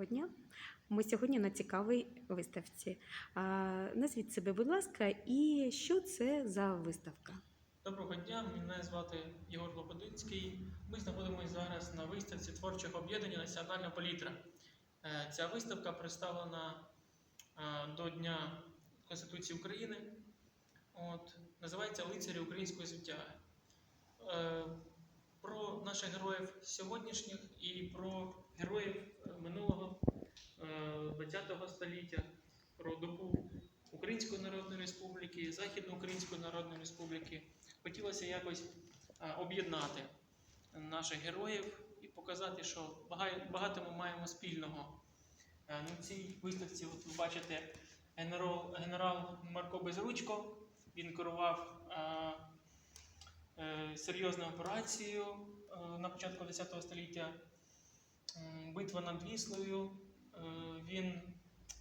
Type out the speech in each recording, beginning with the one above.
Доброго дня. Ми сьогодні на цікавій виставці. Назвіть себе, будь ласка, і що це за виставка? Доброго дня, мене звати Єгор Лободинський. Ми знаходимося зараз на виставці творчого об'єднання Національна палітра. Е, Ця виставка представлена е, до Дня Конституції України. От, називається Лицарі української звитяги. Е, Про наших героїв сьогоднішніх і про героїв е, минулого е, ХХ століття, про добу Української Народної Республіки, Західноукраїнської Народної Республіки. Хотілося якось об'єднати наших героїв і показати, що бага- багато ми маємо спільного. Е, На цій виставці от ви бачите генерал, генерал Марко Безручко. Він керував е, серйозною операцією е, на початку X століття. Битва над Віслою. Е, Він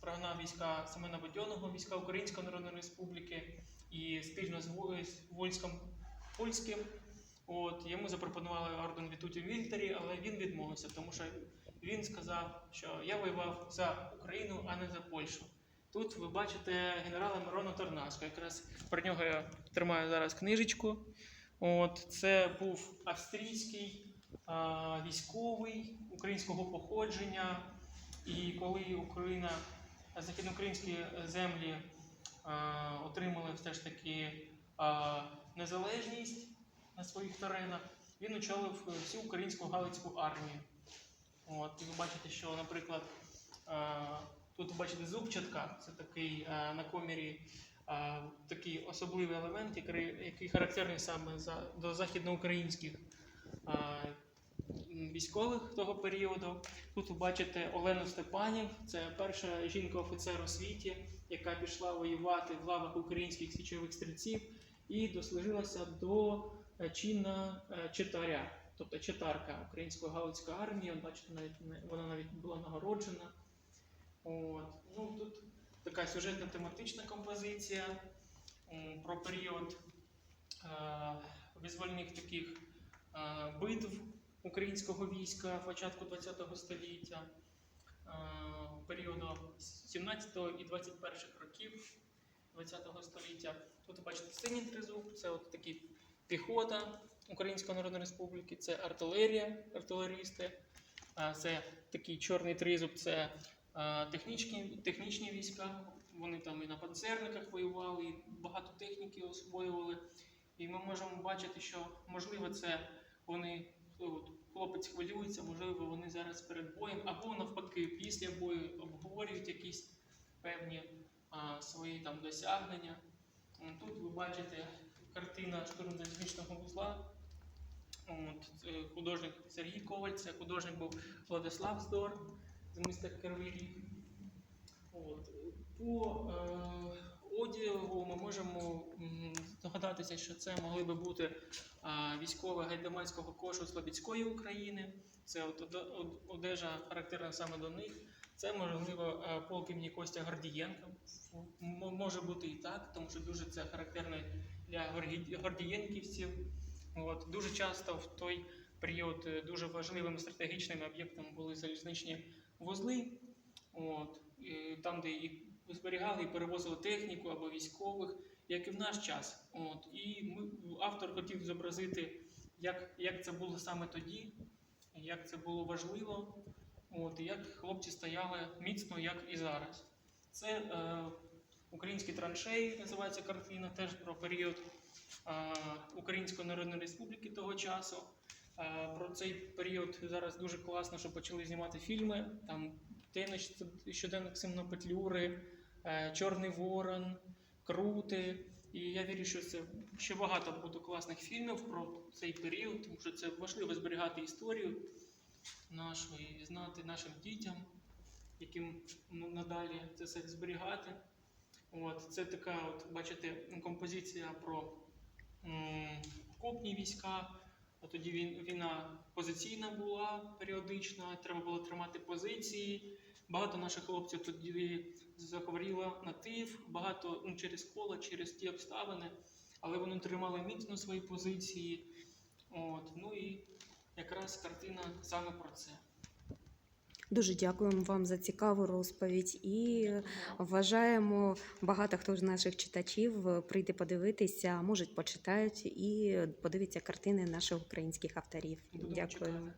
прогнав війська Семена Будьонного, війська Української Народної Республіки і спільно з во- з войском польським. От, йому запропонували орден Вітуті Вільтері, але він відмовився, тому що він сказав, що я воював за Україну, а не за Польщу. Тут ви бачите генерала Мирона Торнаско. Якраз про нього я тримаю зараз книжечку. От, це був австрійський а, військовий українського походження. І коли Україна, західноукраїнські землі а, отримали все ж таки а, незалежність на своїх теренах, він очолив всю українську галицьку армію. От, і ви бачите, що, наприклад, тут ви бачите зубчатка, це такий на комірі такий особливий елемент, який, характерний саме за, до західноукраїнських військових того періоду. Тут ви бачите Олену Степанів, це перша жінка-офіцер у світі, яка пішла воювати в лавах українських січових стрільців і дослужилася до е, чина е, читаря, тобто читарка української галицької армії. Бачите, вона навіть була нагороджена. От. Ну, тут така сюжетна тематична композиція про період е, визвольних таких битв українського війська початку ХХ століття, е, періоду 17 і 21 років ХХ століття. Тут бачите синій тризуб, це от такі піхота Української Народної Республіки, це артилерія, артилерісти, а це такий чорний тризуб, це е, технічні, технічні війська. Вони там і на панцерниках воювали, і багато техніки освоювали. І ми можемо бачити, що можливо це вони хлопець хвилюється, можливо, вони зараз перед боєм, або навпаки, після бою обговорюють якісь певні а, свої там досягнення. Тут ви бачите картина штурм залізничного вузла. От, художник Сергій Коваль, це художник був Владислав Здор з міста Кривий Ріг. По е, одягу ми можемо м, здогадатися, що це могли би бути військове гайдамацького кошу Слобідської України. Це от одежа характерна саме до них. Це можливо полк імені Костя Гордієнка. Може бути і так, тому що дуже це характерно для гордієнківців. От, дуже часто в той період е, дуже важливим стратегічним об'єктом були залізничні вузли, от, і там, де і зберігали і перевозили техніку або військових, як і в наш час. От, і ми, автор хотів зобразити, як, як це було саме тоді, як це було важливо, от, і як хлопці стояли міцно, як і зараз. Це е, українські траншеї, називається картина, теж про період е, Української Народної Республіки того часу. Е, Про цей період зараз дуже класно, що почали знімати фільми. Там «Тайний щоденник Симона Петлюри, Чорний Ворон, Крути. І я вірю, що це ще багато буде класних фільмів про цей період, тому що це важливо зберігати історію нашу і знати нашим дітям, яким ну, надалі це все зберігати. От, це така, от, бачите, композиція про м, війська. А тоді він, війна позиційна була періодична, треба було тримати позиції. Багато наших хлопців тоді захворіло на тиф, багато ну, через коло, через ті обставини, але вони тримали міцно свої позиції. От, ну і якраз картина саме про це. Дуже дякуємо вам за цікаву розповідь і вважаємо, багато хто з наших читачів прийде подивитися, можуть почитають і подивиться картини наших українських авторів. Дякую.